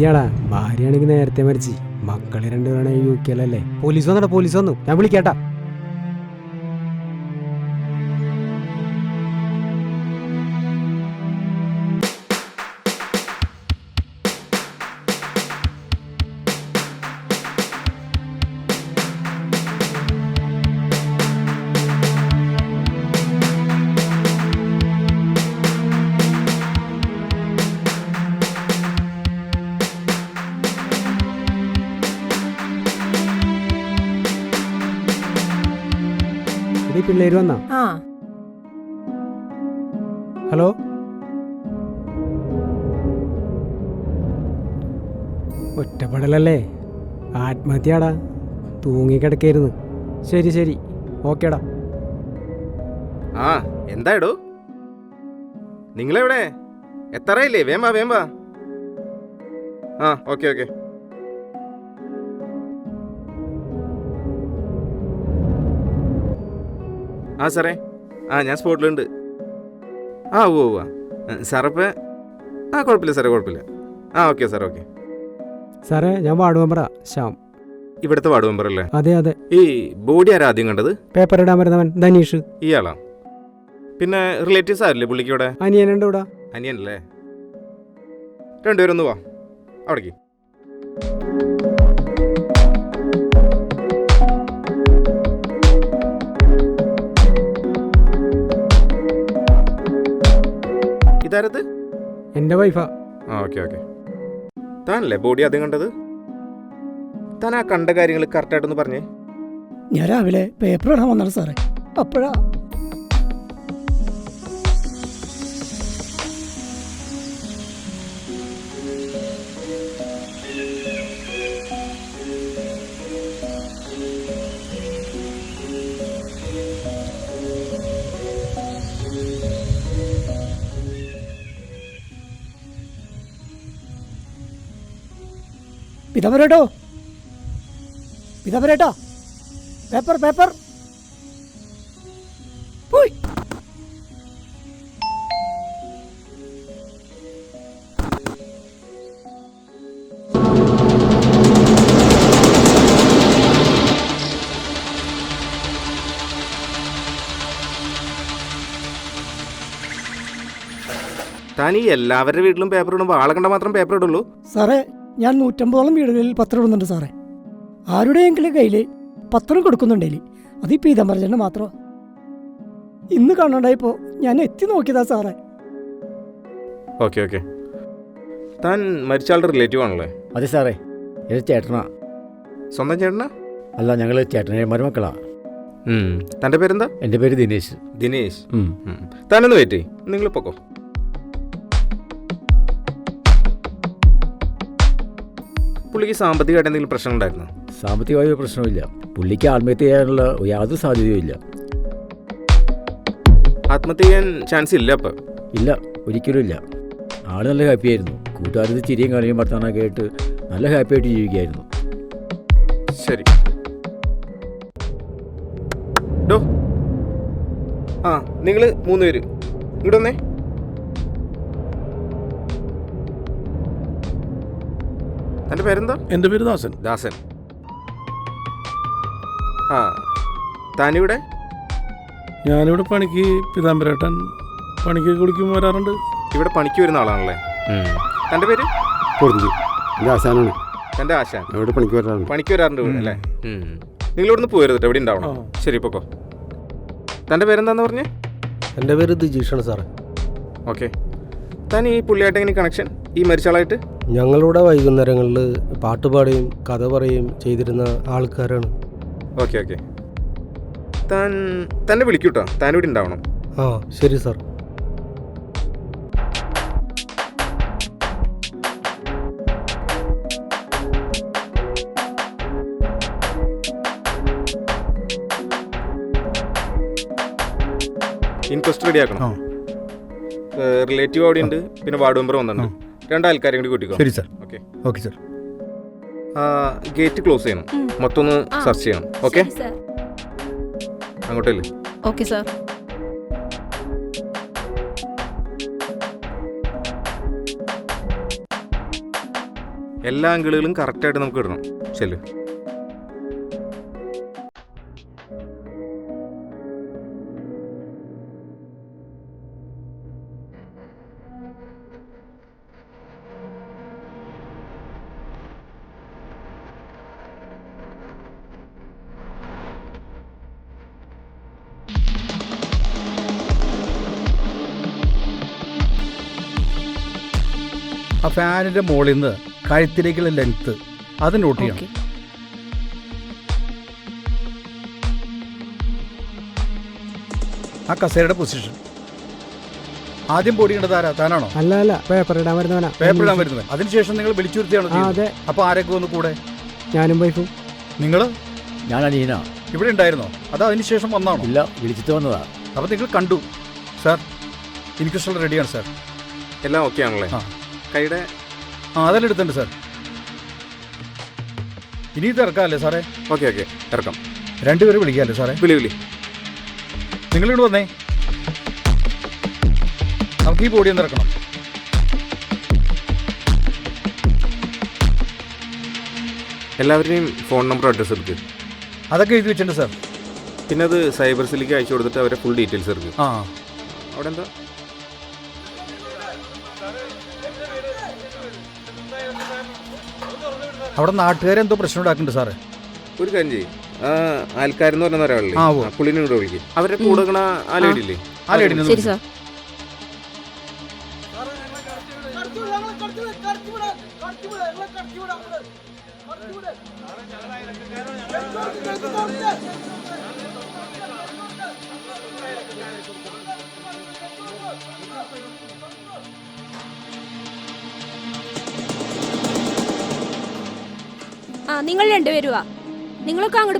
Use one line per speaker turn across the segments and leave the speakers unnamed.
ആത്മഹത്യയാടാ ഭാര്യയാണെങ്കിൽ നേരത്തെ മരിച്ചു. മക്കളെ രണ്ടുപേരാണെങ്കിൽ യു കെയിലല്ലേ പോലീസ് വന്നടാ പോലീസ് വന്നു. ഞാൻ വിളിക്കാട്ടാ. ഹലോ? ഒറ്റപ്പെടലല്ലേ? ആത്മഹത്യയാടാ. തൂങ്ങിക്കിടക്കായിരുന്നു. ശരി ശരി. ഓക്കേടാ.
ആ എന്താ എന്തായിടോ? നിങ്ങളെവിടെ? എത്തറയില്ലേ? വേമ്പാ വേമ്പാ. ആ ഓക്കെ ഓക്കെ. ആ സാറേ. ആ ഞാൻ സ്പോട്ടിലുണ്ട്. ആ ഓ ഓ സാറപ്പ. ആ കുഴപ്പമില്ല സാറേ കുഴപ്പമില്ല. ആ ഓക്കെ സാർ ഓക്കെ.
സാറേ ഞാൻ വാർഡ് മെമ്പറാ ശ്യാം.
ഇവിടുത്തെ വാർഡ് മെമ്പർ അല്ലേ
അതെ അതെ.
ഈ ബോഡി ആരാ ആദ്യം കണ്ടത്?
പേപ്പർ ഇടാൻ വരുന്നവൻ ധനീഷ്.
ഇയാളാ? പിന്നെ റിലേറ്റീവ്സ് ആരല്ലേ പുള്ളിക്ക് ഇവിടെ?
അനിയനുണ്ട് ഇവിടെ.
അനിയനല്ലേ? അല്ലേ ഒന്ന് വാ. അവിടേക്ക്. ഇതാരത്
എന്റെ വൈഫാ
ആ. Okay okay. താനല്ലേ ബോഡി ആദ്യം കണ്ടത്? താൻ ആ കണ്ട കാര്യങ്ങൾ കറക്റ്റായിട്ടൊന്ന് പറഞ്ഞേ.
ഞാൻ രാവിലെ പേപ്പർ ഇടാൻ വന്നത് സാറേ. അപ്പോഴാ പിതാപരേട്ടോ പിതാപരേട്ടാ പേപ്പർ പേപ്പർ. പോയി.
താൻ ഈ എല്ലാവരുടെ വീട്ടിലും പേപ്പർ ഇടുമ്പോൾ ആളെ കണ്ട മാത്രം പേപ്പർ ഇടുള്ളൂ.
സാറേ ഞാൻ നൂറ്റമ്പതോളം വീടുകളിൽ പത്രം ഇടുന്നുണ്ട് സാറേ. ആരുടെയെങ്കിലും കയ്യിൽ പത്രം കൊടുക്കുന്നുണ്ടേലി അത് ഈ പീതംബരജന് മാത്രമാണ് ഇന്ന് കാണണ്ടായപ്പോ ഞാൻ എത്തി നോക്കിയതാ സാറേ.
Okay okay. താൻ മരിച്ചാളുടെ റിലേറ്റീവ് ആണല്ലേ?
അതെ സാറേ ഇത് ചേട്ടനാ?
സ്വന്തം ചേട്ടനാ?
അല്ല ഞങ്ങൾ ചേട്ടനെ മരുമക്കളാ.
തന്റെ പേരെന്താ?
എന്റെ പേര് ദിനേശ്.
ദിനേശ്. താനൊന്ന് വെയിറ്റ് നിങ്ങൾ പൊക്കോ. പുള്ളിക്ക് സാമ്പത്തികമായിട്ട് എന്തെങ്കിലും പ്രശ്നം ഉണ്ടായിരുന്നു
സാമ്പത്തികമായ പ്രശ്നമില്ല. പുള്ളിക്ക് ആത്മഹത്യ ചെയ്യാനുള്ള യാതൊരു സാധ്യതയും ഇല്ല.
ആത്മഹത്യ ചെയ്യാൻ ചാൻസ് ഇല്ല അപ്പം?
ഇല്ല ഒരിക്കലും ഇല്ല. ആൾ നല്ല ഹാപ്പി ആയിരുന്നു. കൂട്ടുകാരത്ത് ചിരിയും കളിയും വർത്തമാനമൊക്കെ ആയിട്ട് നല്ല ഹാപ്പി ആയിട്ട് ജീവിക്കുകയായിരുന്നു.
ശരി. ഡോ. ആ നിങ്ങൾ മൂന്ന് പേര് ഇങ്ങോട്ട് തന്റെ പേരെന്താ?
എന്റെ പേര് ദാസൻ.
ദാസൻ. ആ താനിവിടെ?
ഞാനിവിടെ പണിക്ക് പിതാംബരേട്ടൻ പണിക്ക് കുളിക്കും വരാറുണ്ട്.
ഇവിടെ പണിക്ക് വരുന്ന ആളാണല്ലേ? തന്റെ പേര്?
പൊറിഞ്ഞു എന്റെ ആശാനാണ്.
തന്റെ ആശാൻ.
ഇവിടെ പണിക്ക് വരാറുണ്ട്.
പണിക്ക് വരാറുണ്ട് ഇവിടെ അല്ലേ? നിങ്ങൾ ഇവിടുന്ന് പോരുത് എവിടെ ഉണ്ടാവണം. ശരി പൊക്കോ തന്റെ പേരെന്താന്ന് പറഞ്ഞേ?
എന്റെ പേര് ദിജീഷാണ് സാറേ.
ഓക്കെ. താൻ ഈ പുള്ളിയായിട്ട് എങ്ങനെ കണക്ഷൻ ഈ മരിച്ചാളായിട്ട്
ഞങ്ങളിവിടെ വൈകുന്നേരങ്ങളിൽ പാട്ടുപാടുകയും കഥ പറയുകയും ചെയ്തിരുന്ന ആൾക്കാരാണ്.
ഓക്കെ ഓക്കെ താൻ തന്നെ വിളിക്കൂട്ടോ? താൻ ഇവിടെ ഉണ്ടാവണം.
ആ ശരി സാർ.
ഇൻക്വസ്റ്റ് റെഡിയാക്കണം
ആ.
റിലേറ്റീവ് അവിടെ ഉണ്ട് പിന്നെ വാർഡ് മെമ്പർ വന്നിട്ടുണ്ട്. രണ്ടാൾക്കാരും കൂടി കൂട്ടിക്കോ?
ശരി sir.
Okay.
Okay sir.
Gate close ചെയ്യണം. മൊത്തം ഒന്ന്. സെർച്ച് ചെയ്യണം. ഓക്കെ?
ശരി, സർ.
അങ്ങോട്ടല്ലേ
okay sir.
എല്ലാ ആംഗിളുകളും കറക്റ്റായിട്ട് നമുക്ക് ഇടണം. ചെല്ലു
ഫാനിന്റെ മുകളിൽ നിന്ന് കഴുത്തിലേക്കുള്ള ലെങ്ത് അത് നോട്ട് ചെയ്യണം. ആ കസേരയുടെ പൊസിഷൻ ആദ്യം പൊടിയേണ്ടത് ആരാ? താനാണോ?
അല്ല അല്ല. പേപ്പർ ഇടാൻ വരുന്നവനാ.
പേപ്പർ ഇടാൻ വരുന്നത് അതിനുശേഷം നിങ്ങൾ
വിളിച്ചു
വരുത്തിയാണോ
അതെ.
അപ്പൊ ആരൊക്കെ വന്ന് കൂടെ?
ഞാനും വൈഫും
നിങ്ങൾ
ഞാൻ അനീന
ഇവിടെ ഉണ്ടായിരുന്നോ? അതോ അതിനുശേഷം വന്നാണോ?
ഇല്ല വിളിച്ചിട്ട് വന്നതാ.
അപ്പൊ നിങ്ങൾ കണ്ടു. സാർ ഇൻക്വസ്റ്റ് റെഡിയാണ് സാർ.
എല്ലാം ഓക്കെ ആണല്ലേ?
ആ.
കൈയുടെ
ആ അതെല്ലാം എടുത്തുണ്ട് സാർ. ഇനി ഇത് ഇറക്കാമല്ലേ സാറേ?
Okay okay. ഇറക്കാം
രണ്ടുപേരും വിളിക്കാമല്ലേ സാറേ.
വിളി വിളി.
നിങ്ങളിവിടെ വന്നേ. നമുക്ക് ഈ ബോഡി ഒന്ന് ഇറക്കണം
എല്ലാവരുടെയും ഫോൺ നമ്പർ അഡ്രസ്സ് എടുക്ക്.
അതൊക്കെ എഴുതി വെച്ചിട്ടുണ്ട് സാർ.
പിന്നെ അത് സൈബർ സെല്ലിലേക്ക് അയച്ചു കൊടുത്തിട്ട് അവരെ ഫുൾ ഡീറ്റെയിൽസ് എടുക്കും.
ആ.
അവിടെ എന്താ?
അവിടെ നാട്ടുകാരെ എന്തോ പ്രശ്നം ഉണ്ടാക്കുന്നുണ്ട് സാറേ.
ഒരു കാര്യം ചെയ്യും. ആൾക്കാരെന്ന് പറഞ്ഞ ഒരാളില്ലേ?
ആ, ഉവ്വ്.
ആ, പുള്ളിനെ ഇവിടെ വിളിക്കും. അവരുടെ കൂടെ നിൽക്കണ ആ ലേഡി ഇല്ലേ?
ആ ലേഡി
ശരി സാർ.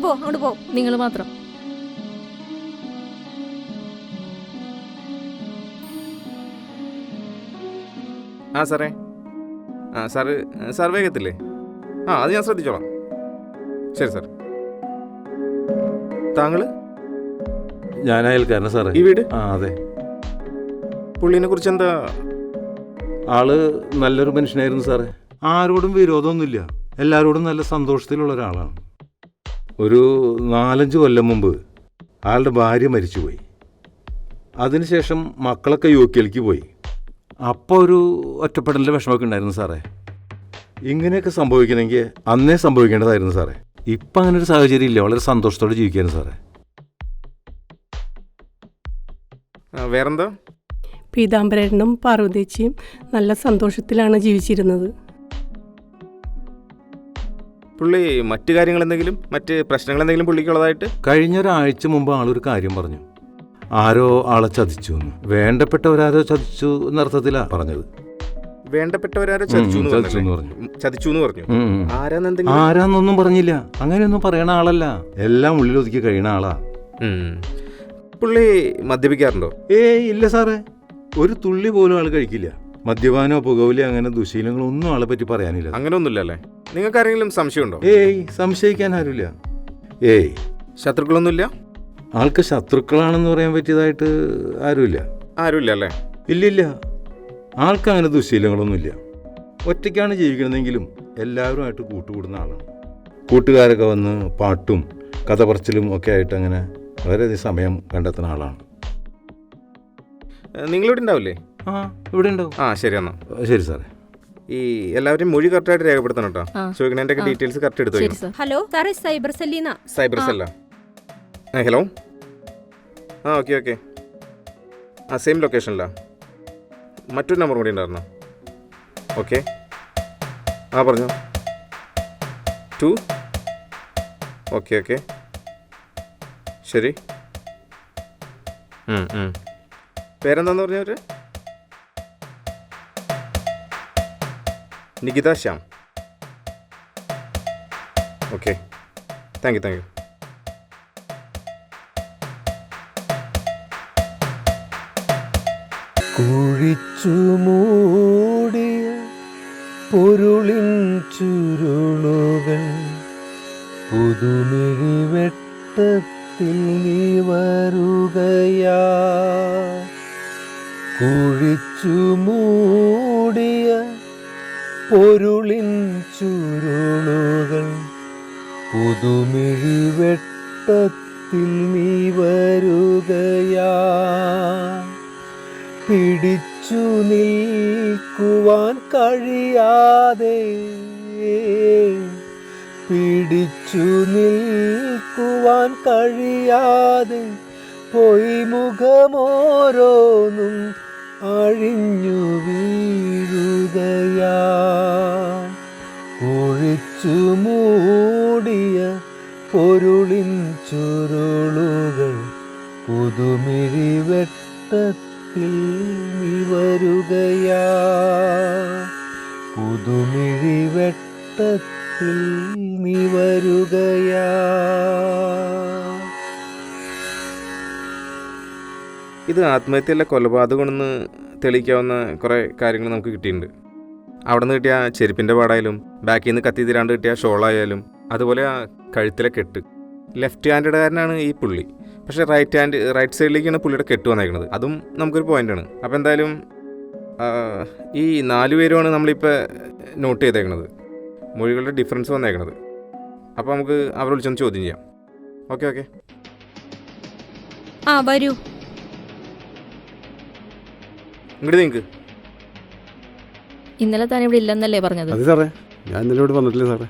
അങ്ങോട്ട് പോ അങ്ങോട്ട് പോ.
നിങ്ങൾ മാത്രം.
ആ സാറേ. ആ സാറ് സാർ വേഗത്തില്ലേ? ആ അത് ഞാൻ ശ്രദ്ധിച്ചോളാം. ശരി സാർ. താങ്കൾ
ഞാൻ അയൽക്കാരനാ സാറേ.
ഈ വീട്?
ആ അതെ.
പുള്ളിനെ കുറിച്ച് എന്താ
ആൾ നല്ലൊരു മനുഷ്യനായിരുന്നു സാറേ. ആരോടും വിരോധമൊന്നുമില്ല. എല്ലാവരോടും നല്ല സന്തോഷത്തിലുള്ള ഒരാളാണ്. ഒരു നാലഞ്ച് കൊല്ലം മുമ്പ് ആളുടെ ഭാര്യ മരിച്ചുപോയി. അതിനുശേഷം മക്കളൊക്കെ യു കെയിലേക്ക് പോയി. അപ്പോൾ ഒരു ഒറ്റപ്പെടലിന്റെ വിഷമമൊക്കെ ഉണ്ടായിരുന്നു സാറേ. ഇങ്ങനെയൊക്കെ സംഭവിക്കണമെങ്കിൽ അന്നേ സംഭവിക്കേണ്ടതായിരുന്നു സാറേ. ഇപ്പം അങ്ങനെ ഒരു സാഹചര്യം ഇല്ല. വളരെ സന്തോഷത്തോടെ ജീവിക്കായിരുന്നു സാറേ.
ആ, വേറെന്താ?
പീതാംബരനും പാർവതേച്ചിയും നല്ല സന്തോഷത്തിലാണ് ജീവിച്ചിരുന്നത്.
പുള്ളി മറ്റു കാര്യങ്ങൾ എന്തെങ്കിലും മറ്റ് പ്രശ്നങ്ങൾ എന്തെങ്കിലും പുള്ളിക്കുള്ളതായിട്ട്?
കഴിഞ്ഞ ഒരാഴ്ച മുമ്പ് ആളൊരു കാര്യം പറഞ്ഞു. ആരോ ആളെ ചതിച്ചു എന്ന്. വേണ്ടപ്പെട്ടവരാരോ ചതിച്ചു എന്നർത്ഥത്തിലാ പറഞ്ഞത്.
വേണ്ടപ്പെട്ടവരാരോ ചതിച്ചു എന്ന്
ചതിച്ചു എന്ന് പറഞ്ഞു.
ചതിച്ചു എന്ന്
ഉം, ആരാന്നൊന്നും പറഞ്ഞില്ല. അങ്ങനെയൊന്നും പറയണ ആളല്ല. എല്ലാം ഉള്ളിൽ ഒതുക്കി കഴിയണ ആളാ.
ഉം. പുള്ളി മദ്യപിക്കാറുണ്ടോ?
ഏയ് ഇല്ല സാറേ. ഒരു തുള്ളി പോലും ആൾ കഴിക്കില്ല. മദ്യപാനോ പുകവലി അങ്ങനെ ദുശീലങ്ങളോ ഒന്നും ആളെ പറ്റി പറയാനില്ല.
അങ്ങനെ ഒന്നുമില്ലല്ലേ നിങ്ങൾക്ക് ആരെങ്കിലും സംശയമുണ്ടോ
ഏയ് സംശയിക്കാൻ ആരുമില്ല. ഏയ്.
ശത്രുക്കളൊന്നുമില്ല?
ആൾക്ക് ശത്രുക്കളാണെന്ന് പറയാൻ പറ്റിയതായിട്ട് ആരുമില്ല.
ആരുമില്ല അല്ലേ
ഇല്ലില്ല. ആൾക്ക് അങ്ങനെ ദുശീലങ്ങളൊന്നുമില്ല. ഒറ്റയ്ക്കാണ് ജീവിക്കണമെങ്കിലും എല്ലാവരുമായിട്ട് കൂട്ടുകൂടുന്ന ആളാണ്. കൂട്ടുകാരൊക്കെ വന്ന് പാട്ടും കഥ പറച്ചിലും ഒക്കെ ആയിട്ട് അങ്ങനെ വളരെയധികം സമയം കണ്ടെത്തുന്ന ആളാണ്.
നിങ്ങളിവിടെ ഉണ്ടാവില്ലേ
ആ ഇവിടെ ഉണ്ടാവും
ആ ശരി എന്നാ.
ശരി സാറേ.
ഈ എല്ലാവരും മൊഴി കറക്റ്റായിട്ട് രേഖപ്പെടുത്തണം കേട്ടോ.
ആ. ചോദിക്കണതിന്റെ
ഡീറ്റെയിൽസ് കറക്റ്റ് എടുത്തു
ശരി
വയ്ക്കണം
സാർ.
ഹലോ സാറേ സൈബർ സെല്ലിന്നാ
സൈബർ. സെല്ല? ആ ഹലോ? ആ ഓക്കെ ഓക്കെ. ആ സെയിം ലൊക്കേഷനിലാ മറ്റൊരു നമ്പർ കൂടി ഉണ്ടായിരുന്നോ? ഓക്കെ. ആ പറഞ്ഞോ. Two okay okay. ശരി. പേരെന്താന്ന് പറഞ്ഞവര് Nikita Shyam okay thank you thank you
കുഴിച്ചു മൂടിയ പൊരുളിൻ ചുരുളുകൾ പുതുമിഴി വെട്ടത്തിൽ നീ വരുകയാ. കുഴിച്ചു മൂടിയ പൊരുളിൻ ചുരുളുകൾ പുതുമിഴിവെട്ടത്തിൽ നീ വരുകയാ. പിടിച്ചു നിൽക്കുവാൻ കഴിയാതെ പിടിച്ചു നിൽക്കുവാൻ കഴിയാതെ പൊയ് മുഖമോരോന്നും അഴിഞ്ഞു വീഴുകയാ. ഒഴിച്ചു മൂടിയ പൊരുളിൻ ചുരുളുകൾ പുതുമിഴി വെട്ടത്തിൽ നിവരുകയാ. പുതുമിഴി വെട്ടത്തിൽ നീ
ഇത് ആത്മഹത്യയല്ല കൊലപാതകമെന്ന് തെളിയിക്കാവുന്ന കുറേ കാര്യങ്ങൾ നമുക്ക് കിട്ടിയിട്ടുണ്ട്. അവിടെ നിന്ന് കിട്ടിയ ചെരുപ്പിന്റെ പാടായാലും ബാക്കിൽ നിന്ന് കത്തി തീരാണ്ട് കിട്ടിയ ഷോളായാലും അതുപോലെ ആ കഴുത്തിലെ കെട്ട്. ലെഫ്റ്റ് ഹാൻഡുകാരനാണ് ഈ പുള്ളി. പക്ഷേ റൈറ്റ് ഹാൻഡ് റൈറ്റ് സൈഡിലേക്കാണ് പുള്ളിയുടെ കെട്ട് വന്നേക്കുന്നത് അതും നമുക്കൊരു പോയിന്റാണ്. അപ്പോൾ എന്തായാലും ഈ നാല് പേരുമാണ് നമ്മളിപ്പോൾ നോട്ട് ചെയ്തേക്കുന്നത് മൊഴികളുടെ ഡിഫറൻസ് വന്നേക്കുന്നത് അപ്പോൾ നമുക്ക് അവരെ വിളിച്ചൊന്ന് ചോദ്യം ചെയ്യാം. Okay okay.
ആ വരൂ.
ഇങ്ങോട്ട് നിങ്ങൾക്ക്
ഇന്നലെ താൻ ഇവിടെ ഇല്ലെന്നല്ലേ പറഞ്ഞത്?
അതെ സാറേ ഞാൻ ഇന്നലെ ഇവിടെ വന്നിട്ടില്ല സാറേ.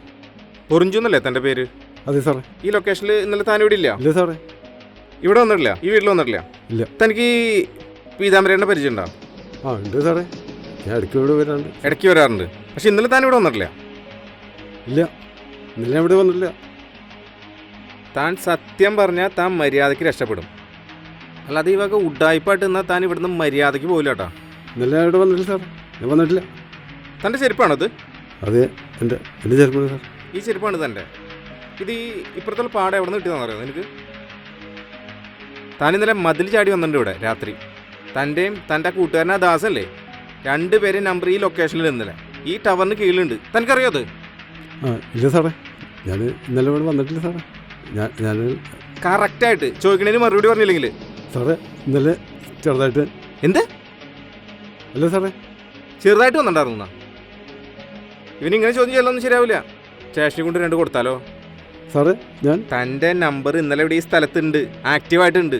പൊറിഞ്ചു എന്നല്ലേ തന്റെ പേര്?
അതെ സാറേ.
ഈ ലൊക്കേഷനിൽ ഇന്നലെ താൻ ഇവിടെ ഇല്ല?
ഇല്ല സാറേ.
ഇവിടെ വന്നിട്ടില്ല? ഈ വീട്ടിൽ വന്നിട്ടില്ല?
ഇല്ല.
തനിക്ക് ഈ പീതാംബരേണ്ട പരിചയം ഉണ്ടോ?
ആ ഉണ്ട് സാറേ. ഞാൻ ഇടയ്ക്ക് ഇവിടെ വരാറുണ്ട്.
ഇടയ്ക്ക് വരാറുണ്ട്. പക്ഷെ ഇന്നലെ താൻ ഇവിടെ വന്നിട്ടില്ല?
ഇല്ല. ഇന്നലെ ഞാൻ ഇവിടെ വന്നിട്ടില്ല.
താൻ സത്യം പറഞ്ഞാൽ താൻ മര്യാദയ്ക്ക് രക്ഷപ്പെടും. അല്ലാതെ ഈ വക ഉഡായിപ്പായിട്ട് നിന്നാൽ താൻ ഇവിടുന്ന് മര്യാദയ്ക്ക് പോകില്ല കേട്ടോ
ഇന്നലെ അവിടെ ഇവിടെ വന്നിട്ടില്ല സാറേ. ഞാൻ വന്നിട്ടില്ല.
തന്റെ ചെരുപ്പാണത്?
അതെ എന്റെ എന്റെ ചെരുപ്പാണ് സാർ
ഈ ചെരുപ്പാണ് തന്റെ ഇത് ഈ ഇപ്പുറത്തുള്ള പാടം എവിടെ നിന്ന് കിട്ടിയതെന്ന് അറിയാം നിനക്ക്? താൻ ഇന്നലെ മതിൽ ചാടി വന്നിട്ടുണ്ട് ഇവിടെ രാത്രി. തന്റെയും തന്റെ കൂട്ടുകാരനാ ദാസല്ലേ? രണ്ടുപേരും നമ്പർ ഈ ലൊക്കേഷനിൽ ഇന്നലെ. ഈ ടവറിന് കീഴിലുണ്ട്. തനിക്കറിയോ അത്?
ആ ഇല്ല സാറേ. ഞാൻ ഇന്നലെ ഇവിടെ വന്നിട്ടില്ല സാറേ. ഞാൻ ഞാൻ
കറക്റ്റായിട്ട് ചോദിക്കണേന് മറുപടി പറഞ്ഞില്ലെങ്കിൽ
സാറേ ഇന്നലെ ചെറുതായിട്ട്
എന്ത്?
അല്ല സാറേ
ചെറുതായിട്ട് വന്നിട്ടുണ്ടായിരുന്നു? ഇവനിങ്ങനെ ചോദ്യം ചെയ്യലൊന്നും ശരിയാവില്ല. സ്റ്റേഷനിൽ കൊണ്ട് രണ്ട് കൊടുത്താലോ?
സാറേ ഞാൻ
തന്റെ നമ്പർ ഇന്നലെ ഇവിടെ ഈ സ്ഥലത്തുണ്ട് ആക്റ്റീവായിട്ടുണ്ട്.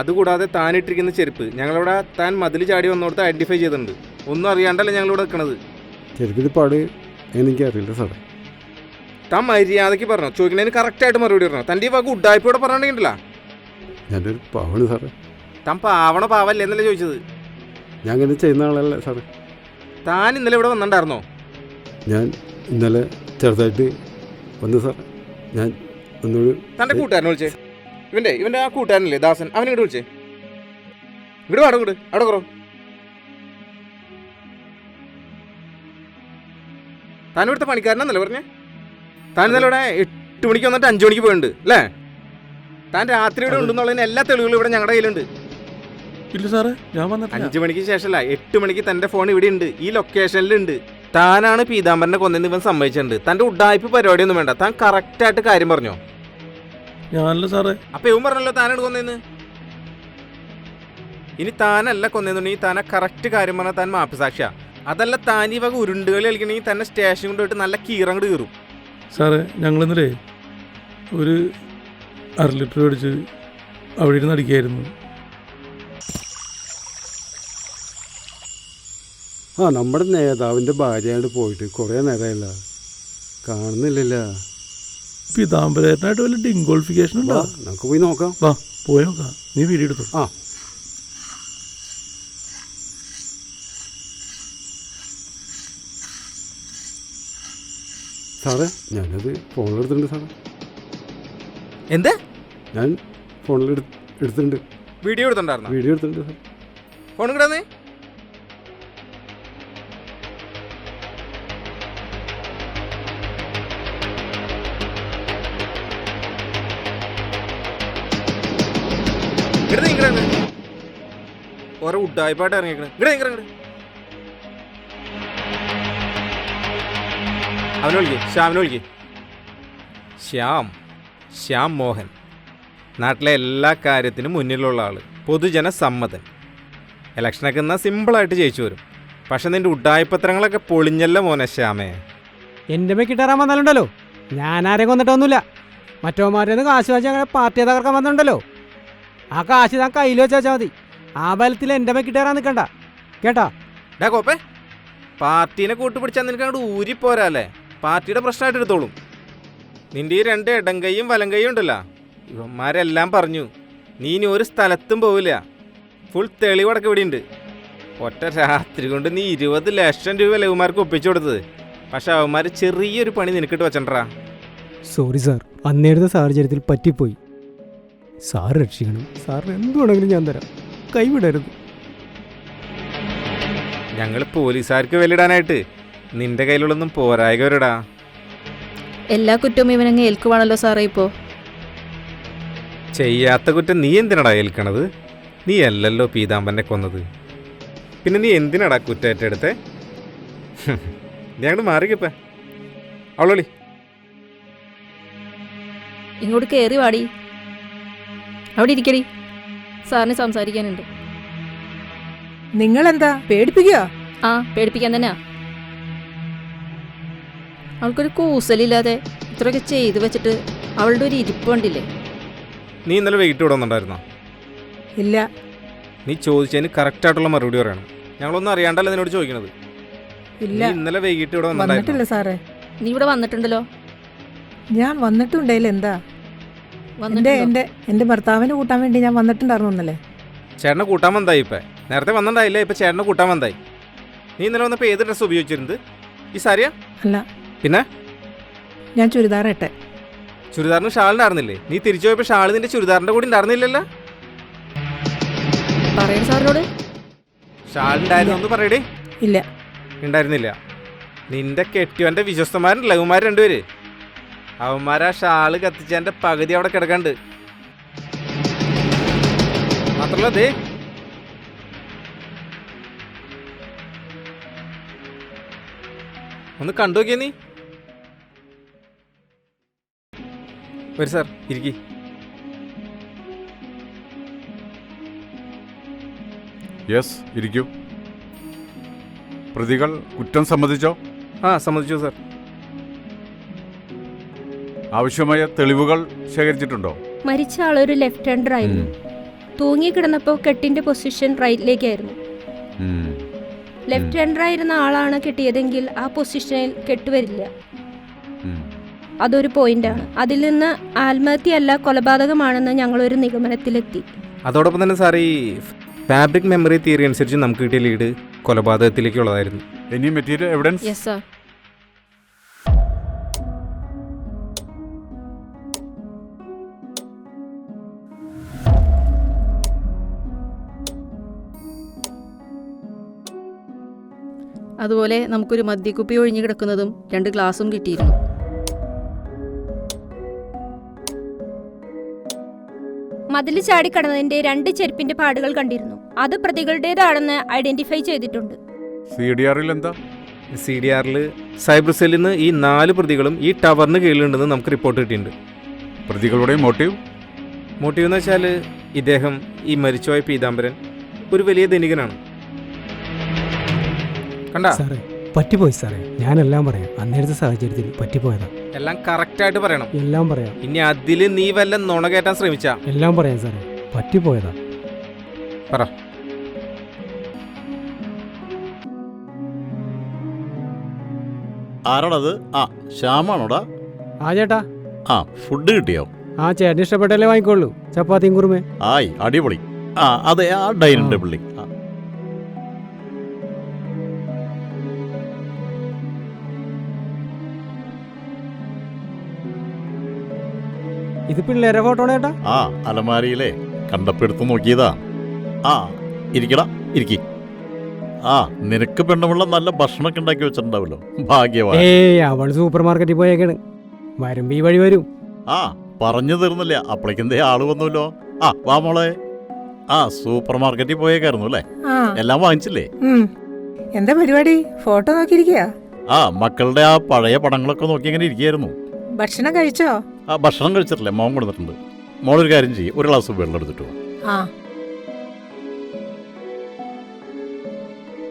അതുകൂടാതെ താൻ ഇട്ടിരിക്കുന്ന ചെരുപ്പ് ഞങ്ങളിവിടെ താൻ മതിൽ ചാടി വന്നോടത്ത് ഐഡന്റിഫൈ ചെയ്തിട്ടുണ്ട്. ഒന്നും അറിയാണ്ടല്ല ഞങ്ങളിവിടെ നിൽക്കണത്?
ചെരുപ്പിന്റെ പാട്. എനിക്ക് അറിയില്ല സാറേ.
താൻ മര്യാദയ്ക്ക് പറഞ്ഞോ? ചോദിക്കണതിന് കറക്റ്റായിട്ട് മറുപടി പറഞ്ഞു? തന്റെ ഈ വക ഉഡായ്പയോടെ പറഞ്ഞിട്ടുണ്ടല്ലോ
ഞാനൊരു പാവാണ് സാറേ.
താൻ പാവണ പാവല്ലേ എന്നല്ലേ ചോദിച്ചത്?
ഞാൻ ഇങ്ങനെ ചെയ്യുന്ന ആളല്ല സാറേ
താൻ ഇന്നലെ ഇവിടെ വന്നിട്ടുണ്ടായിരുന്നോ?
ഞാൻ ഇന്നലെ ചെറുതായിട്ട് വന്നു സാർ ഞാൻ ഒന്നൊരു
തന്റെ കൂട്ടുകാരനെ വിളിച്ചേ. ഇവന്റെ ഇവന്റെ ആ കൂട്ടുകാരനല്ലേ ദാസൻ. അവനെ ഇങ്ങോട്ട് വിളിച്ചേ. ഇങ്ങോട്ട് വാടോ കൂട് അവിടെ കുറവ്. താൻ ഇവിടുത്തെ പണിക്കാരനെന്നല്ലേ പറഞ്ഞേ? താൻ ഇന്നലെ ഇവിടെ എട്ട് മണിക്ക് വന്നിട്ട് അഞ്ച് മണിക്ക് പോയിട്ടുണ്ട് അല്ലേ? താൻ രാത്രി ഇവിടെ ഉണ്ടെന്നുള്ളതിന് എല്ലാ തെളിവുകളും ഇവിടെ ഞങ്ങളുടെ കയ്യിലുണ്ട്.
ഇല്ല സാറേ ഞാൻ വന്നിട്ടില്ല.
അഞ്ചു മണിക്ക് ശേഷമല്ല എട്ട് മണിക്ക് തന്റെ ഫോൺ ഇവിടെ ഉണ്ട് ഈ ലൊക്കേഷനിലുണ്ട്. താനാണ് പീതാംബരനെ കൊന്നെന്ന് ഇവൻ സമ്മതിച്ചിട്ടുണ്ട്. തന്റെ ഉഡായ്പ പരിപാടിയൊന്നും വേണ്ട. താൻ കറക്റ്റ് ആയിട്ട് കാര്യം പറഞ്ഞോ?
ഞാനല്ല സാറേ.
അപ്പൊ ഇവൻ പറഞ്ഞല്ലോ താനാണ് കൊന്നേന്ന് ഇനി താനല്ല കൊന്നേന്നുണ്ടെങ്കിൽ താനെ കറക്റ്റ് കാര്യം പറഞ്ഞാൽ താൻ മാപ്പ് മാപ്പിസാക്ഷിയാ. അതല്ല താൻ ഈ വക ഉരുണ്ടുകളി കളിക്കണമെങ്കിൽ തന്നെ സ്റ്റേഷൻ കൊണ്ടുപോയിട്ട് നല്ല കീറങ്ങട് കീറും.
സാറേ ഞങ്ങൾ ഇന്നലെ ഒരു അര ലിറ്റർ മേടിച്ച് അവിടെ ഇരുന്ന് അടിക്കായിരുന്നു.
ആ നമ്മുടെ നേതാവിന്റെ ഭാര്യയായിട്ട് പോയിട്ട് കുറേ നേരമല്ല കാണുന്നില്ലല്ല.
പിതാംബരേട്ടനായിട്ട് വല്ല ഡിങ്കോളിഫിക്കേഷൻ ഉണ്ടോ?
നമുക്ക് പോയി നോക്കാം.
വാ പോയി നോക്കാം. നീ വീഡിയോ എടുത്തു?
ആ. സാറേ ഞാനത് ഫോണിലെടുത്തിട്ടുണ്ട് സാറേ.
എന്താ?
ഞാൻ ഫോണിൽ എടുത്തിട്ടുണ്ട്.
വീഡിയോ എടുത്തിട്ടുണ്ടായിരുന്നു?
വീഡിയോ എടുത്തിട്ടുണ്ട് സാർ
ഫോൺ കിടന്നേ ഇങ്ങടെ ഇങ്ങട്. അവനെ വിളിക്കേ ശ്യാമിനെ വിളിക്കേ. ശ്യാം ശ്യാം മോഹൻ. നാട്ടിലെ എല്ലാ കാര്യത്തിനും മുന്നിലുള്ള ആൾ. പൊതുജന സമ്മതൻ. ഇലക്ഷനൊക്കെ എന്നാൽ സിമ്പിളായിട്ട് ജയിച്ചു വരും. പക്ഷെ നിന്റെ ഉഡായ്പത്രങ്ങളൊക്കെ പൊളിഞ്ഞല്ലോ മോനെ ശ്യാമേ.
എന്റെ കിട്ടാറാൻ വന്നാലുണ്ടല്ലോ. ഞാൻ ആരെയും കൊന്നിട്ടൊന്നുമില്ല. മറ്റോമാരെ കാശ് വാങ്ങിച്ച് അങ്ങനെ പാർട്ടി തകർക്കാൻ വന്നിട്ടുണ്ടല്ലോ. ആ കാശ് താൻ കയ്യിൽ വെച്ച് വെച്ചാൽ മതി. ആ ബലത്തിൽ എന്റെ മെക്കിട്ടേറാൻ നിൽക്കണ്ട. കേട്ടാ?
ഡാ കോപ്പേ പാർട്ടീനെ കൂട്ടുപിടിച്ചാൽ നിനക്ക് അങ്ങോട്ട് ഊരി പോരാല്ലേ പാർട്ടിയുടെ പ്രശ്നമായിട്ട് എടുത്തോളും. നിന്റെ ഈ രണ്ട് ഇടം കൈയും വലം കൈയും ഉണ്ടല്ലോ. ഇവന്മാരെല്ലാം പറഞ്ഞു നീ ഇനി ഒരു സ്ഥലത്തും പോവില്ല. ഫുൾ തെളിവടക്കം ഇവിടെ ഉണ്ട് ഒറ്റ രാത്രി കൊണ്ട് നീ ഇരുപത് ലക്ഷം രൂപ ലവന്മാർക്ക് ഒപ്പിച്ചു കൊടുത്തത്? പക്ഷെ അവന്മാർ ചെറിയൊരു പണി നിനക്കിട്ട് വെച്ചണ്ടാ.
സോറി സാർ അന്നേരത്തെ സാഹചര്യത്തിൽ പറ്റിപ്പോയി. സാർ രക്ഷിക്കണം. സാറിന് എന്ത് വേണമെങ്കിലും ഞാൻ തരാം. കൈവിടരുത്.
ഞങ്ങൾ പോലീസുകാർക്ക് വെല്ലിടാനായിട്ട്. നിന്റെ കയ്യിലുള്ളൊന്നും പോരായകവരടാ.
എല്ലാ കുറ്റവും ഇവനങ്ങ് ഏൽക്കുവാണല്ലോ സാറേ ഇപ്പോ.
ചെയ്യാത്ത കുറ്റം നീ എന്തിനടാ ഏൽക്കണത്? നീ അല്ലല്ലോ പീതാമ്പനെ കൊന്നത്. പിന്നെ നീ എന്തിനടാ കുറ്റേറ്റെടുത്തേ നീ അങ്ങോട്ട് മാറിക്കപ്പേ. അവളോളി.
ഇങ്ങോട്ട് കയറി വാടി. അവിടെ ഇരിക്കടി. സാറിന് സംസാരിക്കാനുണ്ട്.
നിങ്ങൾ എന്താ പേടിപ്പിക്കുക
ആ പേടിപ്പിക്കാൻ തന്നെയാ അവൾക്കൊരു കൂസലില്ലാതെ ഇത്രയൊക്കെ ചെയ്ത് വെച്ചിട്ട് അവളുടെ ഒരു ഇരിപ്പുണ്ടില്ലേ
നീ ഇന്നലെ വെയിറ്റ് വിടുന്നുണ്ടായിരുന്നോ
ഇല്ല.
നീ ചോദിച്ചതിന് കറക്റ്റ് ആയിട്ടുള്ള മറുപടി പറയണം. ഞങ്ങളൊന്നും അറിയാണ്ടല്ല നിന്നോട് ചോദിക്കണത്?
ഇല്ല.
നീ ഇന്നലെ വൈകിട്ട് ഇവിടെ വന്നിട്ടുണ്ടായിരുന്നു?
വന്നിട്ടില്ല സാറേ.
നീ ഇവിടെ വന്നിട്ടുണ്ടല്ലോ?
ഞാൻ വന്നിട്ടുണ്ടെങ്കിൽ എന്താ? എന്റെ എന്റെ എന്റെ ഭർത്താവിനെ കൂട്ടാൻ വേണ്ടി ഞാൻ വന്നിട്ടുണ്ടായിരുന്നു ഇന്നലെ.
ചേട്ടനെ കൂട്ടാൻ വന്നായി ഇപ്പൊ. നേരത്തെ വന്നിട്ടുണ്ടായില്ല ഇപ്പൊ ചേട്ടനെ കൂട്ടാൻ വന്നായി. നീ ഇന്നലെ വന്നപ്പോൾ ഏത് ഡ്രസ് ഉപയോഗിച്ചിരുന്നത്? ഈ സാരിയാ?
അല്ല.
പിന്നെ?
ഞാൻ ചുരിദാർ ഇട്ടെ.
ചുരിദാറിന് ഷാളിനായിരുന്നില്ലേ നീ തിരിച്ചു പോയപ്പോ ഷാൾ നിന്റെ ചുരിദാറിന്റെ കൂടി ഉണ്ടായിരുന്നില്ലല്ലോ?
പറയണ സാറിനോട്.
ഷാളിണ്ടായിരുന്നു എന്ന് പറയടേ.
ഇല്ല.
ഉണ്ടായിരുന്നില്ല. നിന്റെ കെട്ടിയവന്റെ വിശ്വസ്തമാരും ലഘുമാരും രണ്ടുപേര്. അവന്മാരാ ഷാൾ കത്തിച്ചതിന്റെ പകുതി അവിടെ കിടക്കണ്ട്. മാത്രല്ല ദേ. ഒന്ന് കണ്ടു നോക്കിയ നീ. ഒരു സാർ ഇരിക്കി.
യെസ് ഇരിക്കൂ. പ്രതികൾ കുറ്റം സമ്മതിച്ചോ?
ആ സമ്മതിച്ചു സാർ.
ആവശ്യമായ തെളിവുകൾ ശേഖരിച്ചിട്ടുണ്ടോ?
മരിച്ച ആളൊരു ലെഫ്റ്റ് ഹാൻഡർ ആയിരുന്നു തൂങ്ങിക്കിടന്നപ്പോൾ കെട്ടിന്റെ പൊസിഷൻ റൈറ്റിലേക്കായിരുന്നു.
ആയിരുന്നു
ലെഫ്റ്റ് ഹാൻഡർ ആയിരുന്ന ആളാണ് കെട്ടിയതെങ്കിൽ ആ പൊസിഷനിൽ കെട്ടുവരില്ല. അതൊരു പോയിന്റാണ്. അതിൽ നിന്ന് ആത്മഹത്യയല്ല കൊലപാതകമാണെന്ന് ഞങ്ങൾ ഒരു നിഗമനത്തിലെത്തി.
അതോടൊപ്പം തന്നെ സാർ ഈ ഫാബ്രിക് മെമ്മറി തിയറി അനുസരിച്ച് നമുക്ക് കിട്ടിയ lead കൊലപാതകത്തിലേക്കുള്ളതായിരുന്നു.
Any material evidence
yes sir അതുപോലെ നമുക്കൊരു മദ്യക്കുപ്പി ഒഴിഞ്ഞു കിടക്കുന്നതും രണ്ട് ഗ്ലാസും കിട്ടിയിരുന്നു. മതിൽ ചാടിക്കടന്നതിന്റെ രണ്ട് ചെരുപ്പിന്റെ പാടുകൾ കണ്ടിരുന്നു. അത് പ്രതികളുടേതാണെന്ന് ഐഡന്റിഫൈ ചെയ്തിട്ടുണ്ട്.
സി ഡി ആറിൽ എന്താ
സി ഡി ആറിൽ സൈബർ സെല്ലിൽ നിന്ന് ഈ നാല് പ്രതികളും ഈ ടവറിന് കീഴിലുണ്ടെന്ന് നമുക്ക് റിപ്പോർട്ട് കിട്ടിയിട്ടുണ്ട്.
പ്രതികളുടെ മോട്ടീവ്?
മോട്ടീവ് എന്ന് വെച്ചാൽ ഇദ്ദേഹം ഈ മരിച്ചുപോയ പീതാംബരൻ ഒരു വലിയ ധനികനാണ്. കണ്ട?
സാറേ പറ്റിപ്പോയി സാറേ. ഞാനെല്ലാം പറയാം. അന്നേരത്തെ സാഹചര്യത്തിൽ പറ്റിപ്പോയതാ.
എല്ലാം കറക്റ്റായിട്ട് പറയണം.
എല്ലാം പറയാം.
ഇനി അതിൽ നീ വല്ല നുണ കയറ്റാൻ ശ്രമിച്ചാ.
എല്ലാം പറയാം സാറേ. പറ്റിപ്പോയതാ.
പറ.
ആരാടത് ആ ശ്യാമാണോടാ?
ആ ചേട്ടാ.
ആ ഫുഡ് കിട്ടിയോ?
ആ ചേട്ടൻ ഇഷ്ടപ്പെട്ടല്ലേ വാങ്ങിക്കോളൂ ചപ്പാത്തിയും കുറുമേ
ആയി അടിപൊളി. ആ അതെ ആ ഡൈനിങ് ടേബിളിൽ
ഇത് പിള്ളേരെ ഫോട്ടോ ആണ് ചേട്ടാ
ആ അലമാരിയിലെ കണ്ടപ്പെടുത്തു എടുത്ത് നോക്കിയതാ. ആ ഇരിക്കടാ ഇരിക്കി. ആ നിനക്ക് പെണ്ണുമുള്ള നല്ല ഭക്ഷണമൊക്കെ ഉണ്ടാക്കി വെച്ചിട്ടുണ്ടാവല്ലോ ഭാഗ്യവാൻ.
ഏയ് അവൾ സൂപ്പർ മാർക്കറ്റിൽ പോയേക്കാണ്. വരുമ്പോ ഈ വഴി വരും.
ആ പറഞ്ഞു തീർന്നില്ല. അപ്പോഴേക്കെന്തേ ആൾ വന്നല്ലോ? ആ വാ മോളെ. ആ സൂപ്പർ മാർക്കറ്റിൽ പോയേക്കായിരുന്നു അല്ലേ?
ആ.
എല്ലാം വാങ്ങിച്ചില്ലേ?
ഉം. എന്താ പരിപാടി? ഫോട്ടോ നോക്കിയിരിക്കുക
ആ മക്കളുടെ ആ പഴയ പടങ്ങളൊക്കെ നോക്കി ഇങ്ങനെ ഇരിക്കുകയായിരുന്നു
ഭക്ഷണം കഴിച്ചോ?
ആ ഭക്ഷണം കഴിച്ചിട്ടില്ലേ? മോൻ കൊടുത്തിട്ടുണ്ട്. മോളൊരു കാര്യം ചെയ്യും. ഒരു ഗ്ലാസ് വെള്ളം എടുത്തിട്ട് വാ.
ആ.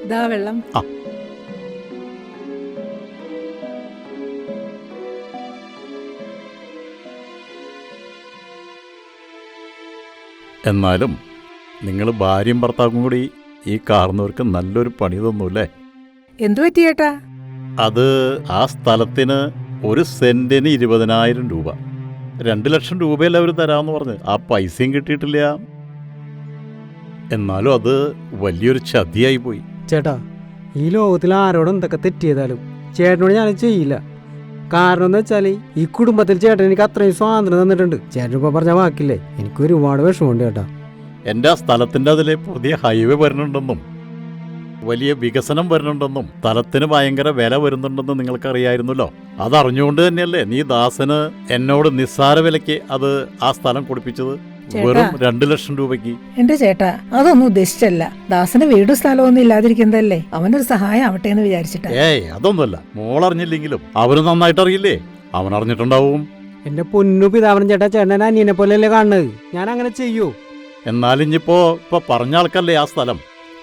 ഇതാ വെള്ളം.
ആ. എന്നാലും നിങ്ങൾ ഭാര്യയും ഭർത്താവും കൂടി ഈ കാർന്നവർക്ക് നല്ലൊരു പണി തന്നൂല്ലേ
എന്തു പറ്റിയേട്ടാ
അത് ആ സ്ഥലത്തിന് ഒരു സെന്റിന് ഇരുപതിനായിരം രൂപ. രണ്ട് ലക്ഷം രൂപയല്ല അവർ തരാമെന്ന് പറഞ്ഞ്. ആ പൈസയും കിട്ടിയിട്ടില്ല. എന്നാലും അത് വലിയൊരു ചതിയായി പോയി.
ചേട്ടാ ഈ ലോകത്തിൽ ആരോടും എന്തൊക്കെ തെറ്റ് ചെയ്താലും ചേട്ടനോട് ഞാൻ ചെയ്യില്ല. കാരണം എന്താ വെച്ചാൽ ഈ കുടുംബത്തിൽ ചേട്ടൻ എനിക്ക് അത്രയും സ്വാതന്ത്ര്യം തന്നിട്ടുണ്ട്. ചേട്ടൻ ഇപ്പോൾ പറഞ്ഞ വാക്കില്ലേ? എനിക്ക് ഒരുപാട് വിഷമമുണ്ട് ചേട്ടാ.
എന്റെ ആ സ്ഥലത്തിന്റെ അതിലെ പുതിയ ഹൈവേ വരുന്നുണ്ടെന്നും വലിയ വികസനം വരുന്നുണ്ടെന്നും സ്ഥലത്തിന് ഭയങ്കര വില വരുന്നുണ്ടെന്നും നിങ്ങൾക്കറിയായിരുന്നല്ലോ. അതറിഞ്ഞുകൊണ്ട് തന്നെയല്ലേ നീ ദാസന് എന്നോട് നിസ്സാര വിലയ്ക്ക് അത് ആ സ്ഥലം കൊടുപ്പിച്ചത്? വെറും രണ്ട് ലക്ഷം രൂപയ്ക്ക്.
എന്റെ ചേട്ടാ അതൊന്നും ഉദ്ദേശിച്ചല്ല. ദാസന് വീടും സ്ഥലമൊന്നും ഇല്ലാതിരിക്കുന്നതല്ലേ? അവനൊരു സഹായം ആവട്ടെ എന്ന് വിചാരിച്ചിട്ടാ.
ഏയ് അതൊന്നുമല്ല. മോളറിഞ്ഞില്ലെങ്കിലും അവന് നന്നായിട്ട് അറിയില്ലേ അവൻ അറിഞ്ഞിട്ടുണ്ടാവും
എന്റെ പൊന്നു പിതാവനം ചേട്ടാ ചേട്ടനെ അനിയനെ പോലെയല്ലേ കാണുന്നത്. ഞാൻ അങ്ങനെ ചെയ്യൂ.
എന്നാലും ഇനിയിപ്പോ ഇപ്പൊ പറഞ്ഞ ആൾക്കല്ലേ ആ സ്ഥലം?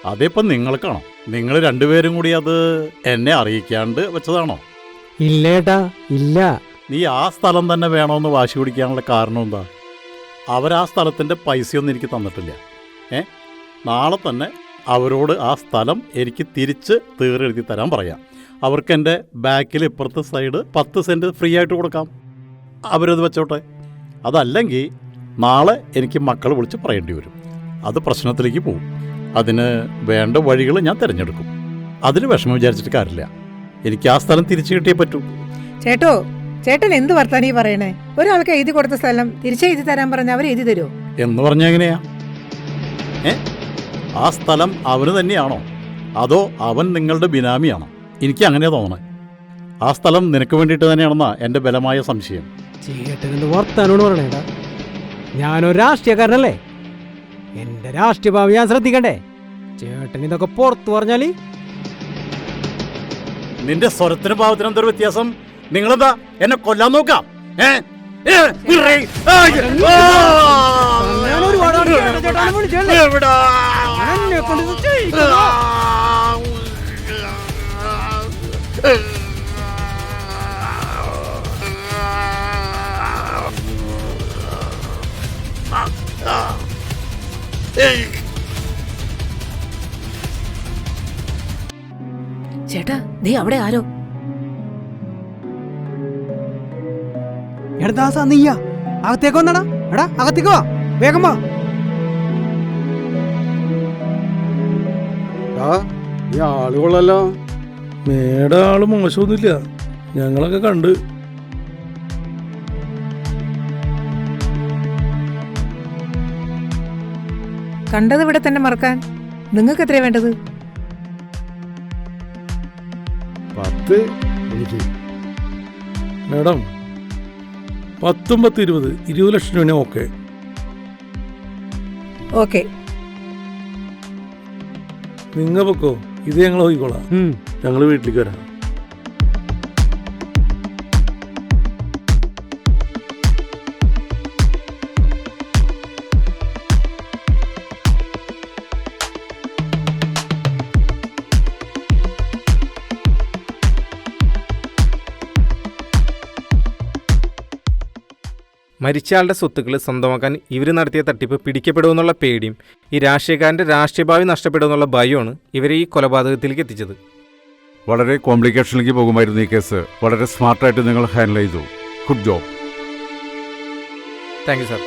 അതിപ്പോ നിങ്ങൾക്കാണോ നിങ്ങൾ രണ്ടുപേരും കൂടി അത് എന്നെ അറിയിക്കാണ്ട് വെച്ചതാണോ?
ഇല്ലേട്ടാ ഇല്ല.
നീ ആ സ്ഥലം തന്നെ വേണമെന്ന് വാശി പിടിക്കാനുള്ള കാരണം എന്താ? അവരാ സ്ഥലത്തിന്റെ പൈസയൊന്നും എനിക്ക് തന്നിട്ടില്ല. ഏ? നാളെ തന്നെ അവരോട് ആ സ്ഥലം എനിക്ക് തിരിച്ച് തീറെഴുതി തരാൻ പറയാം. അവർക്ക് എന്റെ ബാക്കിൽ ഇപ്പുറത്തെ സൈഡ് പത്ത് സെന്റ് ഫ്രീ ആയിട്ട് കൊടുക്കാം. അവരത് വെച്ചോട്ടെ. അതല്ലെങ്കിൽ നാളെ എനിക്ക് മക്കൾ വിളിച്ച് പറയേണ്ടി വരും. അത് പ്രശ്നത്തിലേക്ക് പോകും. അതിന് വേണ്ട വഴികൾ ഞാൻ തിരഞ്ഞെടുക്കും. അതിന് വിഷമം വിചാരിച്ചിട്ട് കാര്യമില്ല. എനിക്ക് ആ സ്ഥലം തിരിച്ചു കിട്ടിയേ പറ്റൂ.
ചേട്ടോ ചേട്ടൻ എന്ത് വർത്താനീ പറയണേ? ഒരാൾക്ക് എഴുതി കൊടുത്ത സ്ഥലം തിരിച്ചെഴുതി തരാൻ പറഞ്ഞ അവർ എഴുതി തരുമോ
എന്ന് പറഞ്ഞ എങ്ങനെയാ? ഏ? ആ സ്ഥലം അവന് തന്നെയാണോ? അതോ അവൻ നിങ്ങളുടെ ബിനാമിയാണോ? എനിക്ക് അങ്ങനെ തോന്നണേ. ആ സ്ഥലം നിനക്ക് വേണ്ടിയിട്ട് തന്നെയാണെന്നാ എന്റെ ബലമായ സംശയം.
ചേട്ടൻ എന്ന് വർത്താനോട് പറയണേടാ? ഞാനൊരു രാഷ്ട്രീയക്കാരനല്ലേ? എന്റെ രാഷ്ട്രീയഭാവി ഞാൻ ശ്രദ്ധിക്കണ്ടേ? ചേട്ടൻ ഇതൊക്കെ പുറത്തു പറഞ്ഞാൽ?
നിന്റെ സ്വരത്തിനും ഭാവത്തിനും എന്തൊരു വ്യത്യാസം? നിങ്ങളെന്താ? എന്നെ കൊല്ലാൻ നോക്കാം? ഏ?
ചേട്ടാ നീ അവിടെ ആരോ.
എടാ ദാസാ നീയാ. അകത്തേക്ക് വന്നടാ. എടാ അകത്തേക്ക് വാ. വേഗം വാ.
ഈ ആളുകളല്ലോ.
മേടെ ആൾ മോശമൊന്നുമില്ല. ഞങ്ങളൊക്കെ കണ്ട്
കണ്ടത് ഇവിടെ തന്നെ മറക്കാൻ. നിങ്ങൾക്ക് എത്രയാ വേണ്ടത്?
പത്ത് എനിക്ക്.
മേഡം പത്തും പത്ത് ഇരുപത് ഇരുപത് ലക്ഷം രൂപ ഓക്കെ.
ഓക്കെ.
നിങ്ങൾ പൊക്കോ ഇത് ഞങ്ങൾ നോക്കിക്കോളാം. ഞങ്ങൾ വീട്ടിലേക്ക് വരാം.
മരിച്ചയാളുടെ സ്വത്തുക്കൾ സ്വന്തമാക്കാൻ ഇവർ നടത്തിയ തട്ടിപ്പ് പിടിക്കപ്പെടുമെന്നുള്ള പേടിയും ഈ രാഷ്ട്രീയക്കാരന്റെ രാഷ്ട്രീയഭാവി നഷ്ടപ്പെടുമെന്നുള്ള ഭയമാണ് ഇവരെ ഈ കൊലപാതകത്തിലേക്ക് എത്തിച്ചത്.
വളരെ കോംപ്ലിക്കേഷനിലേക്ക് പോകുമായിരുന്നു ഈ കേസ്. വളരെ സ്മാർട്ടായിട്ട് നിങ്ങൾ ഹാൻഡിൽ ചെയ്തു. Good job.
Thank you sir.